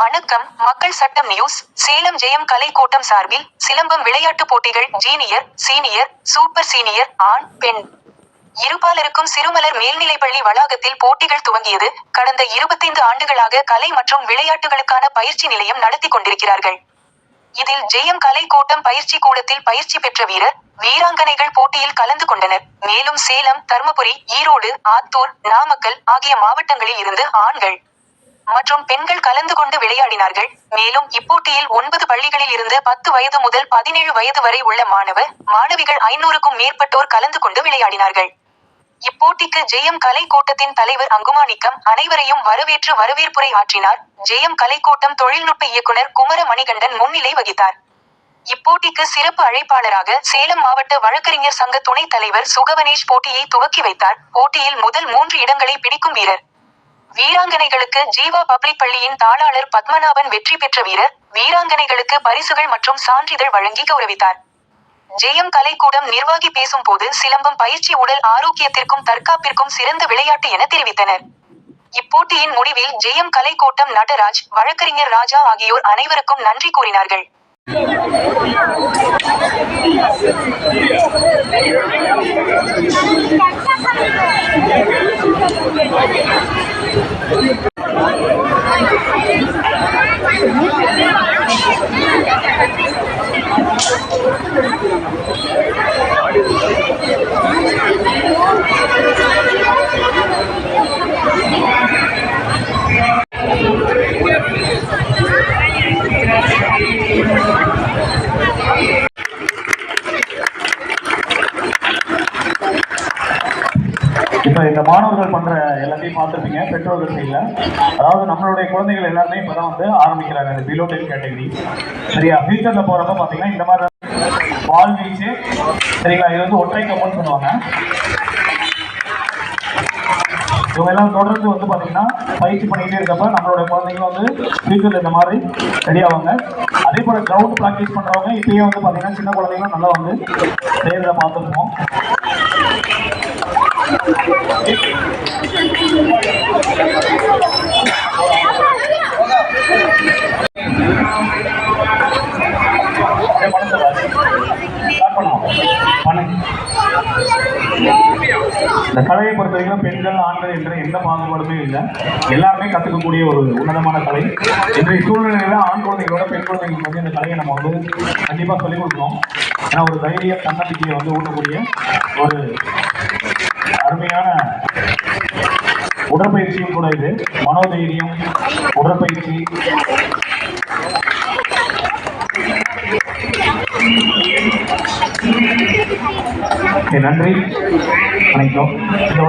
வணக்கம் மக்கள் சட்டம் நியூஸ். சேலம் ஜெயம் கலை கூட்டம் சார்பில் சிலம்பம் விளையாட்டுப் போட்டிகள் ஜீனியர் சீனியர் சூப்பர் சீனியர் ஆண் பெண். இருபாலருக்கும் சிறுமலர் மேல்நிலைப்பள்ளி வளாகத்தில் போட்டிகள் துவங்கியது. கடந்த இருபத்தைந்து ஆண்டுகளாக கலை மற்றும் விளையாட்டுகளுக்கான பயிற்சி நிலையம் நடத்தி கொண்டிருக்கிறார்கள். இதில் ஜெயம் கலை கோட்டம் பயிற்சி கூடத்தில் பயிற்சி பெற்ற வீரர் வீராங்கனைகள் போட்டியில் கலந்து கொண்டனர். மேலும் சேலம் தர்மபுரி ஈரோடு ஆத்தூர் நாமக்கல் ஆகிய மாவட்டங்களில் இருந்து ஆண்கள் மற்றும் பெண்கள் கலந்து கொண்டு விளையாடினார்கள். மேலும் இப்போட்டியில் ஒன்பது பள்ளிகளில் இருந்து பத்து வயது முதல் பதினேழு வயது வரை உள்ள மாணவ மாணவிகள் ஐநூறுக்கும் மேற்பட்டோர் கலந்து கொண்டு விளையாடினார்கள். இப்போட்டிக்கு ஜெயம் கலை தலைவர் அங்குமாணிக்கம் அனைவரையும் வரவேற்று வரவேற்புரை ஆற்றினார். ஜெயம் கலை தொழில்நுட்ப இயக்குனர் குமர மணிகண்டன் முன்னிலை வகித்தார். இப்போட்டிக்கு சிறப்பு அழைப்பாளராக சேலம் மாவட்ட வழக்கறிஞர் சங்க துணைத் தலைவர் சுகவனேஷ் போட்டியை துவக்கி வைத்தார். போட்டியில் முதல் மூன்று இடங்களை பிடிக்கும் வீரர். வீராங்கனைகளுக்கு ஜீவா பப்ளிக் பள்ளியின் தாளாளர் பத்மநாபன் வெற்றி பெற்ற வீரர். வீராங்கனைகளுக்கு பரிசுகள் மற்றும் சான்றிதழ் வழங்கி கௌரவித்தார். ஜெயம் கலைக்கூடம் நிர்வாகி பேசும்போது சிலம்பம் பயிற்சி உடல் ஆரோக்கியத்திற்கும் தற்காப்பிற்கும் சிறந்த விளையாட்டு என தெரிவித்தனர். இப்போட்டியின் முடிவில் ஜெயம் கலைக்கோட்டம் நடராஜ் வழக்கறிஞர் ராஜா ஆகியோர் அனைவருக்கும் நன்றி கூறினார்கள். இப்போ இந்த மாணவர்கள் பண்ற எல்லாத்தையும் பார்த்துருப்பீங்க பெற்றோர்கள் சைடில். அதாவது நம்மளுடைய குழந்தைகள் எல்லாருமே இப்போ தான் வந்து ஆரம்பிக்கிறாங்க இந்த பிலோ டென் கேட்டகரி சரியா? ஃபியூச்சரில் போகிறப்ப பார்த்தீங்கன்னா இந்த மாதிரி பால் வீச்சு. சரிங்களா? இது வந்து ஒற்றை கம்பன் சொல்லுவாங்க. இவங்க எல்லாம் தொடர்ந்து வந்து பார்த்தீங்கன்னா பயிற்சி பண்ணிக்கிட்டே இருக்கப்ப நம்மளோட குழந்தைங்க வந்து ஃபியூச்சரில் இந்த மாதிரி ரெடி ஆவாங்க. அதே போல் கிரவுண்ட் ப்ராக்டிஸ் பண்ணுறவங்க இப்பயே வந்து பார்த்தீங்கன்னா சின்ன குழந்தைங்களும் நல்லா வந்து செய்கிறத பார்த்துருப்போம். இந்த கலையை பொறுத்த வரைக்கும் பெண்கள் ஆண்கள் என்ற எந்த பாகுபாடுமே இல்லை. எல்லாருமே கற்றுக்கக்கூடிய ஒரு உன்னதமான கலை. இன்றைய சூழ்நிலையில ஆண் குழந்தைகளோட பெண் குழந்தைங்களுக்கு வந்து இந்த கலையை நம்ம வந்து கண்டிப்பாக சொல்லிக் கொடுக்கணும். ஏன்னா ஒரு தைரிய தன்னம்பிக்கையை வந்து ஊட்டக்கூடிய ஒரு அருமையான உடற்பயிற்சியும் கூட இது. மனோதைரியம் உடற்பயிற்சி. ஓகே, நன்றி வணக்கம் இந்த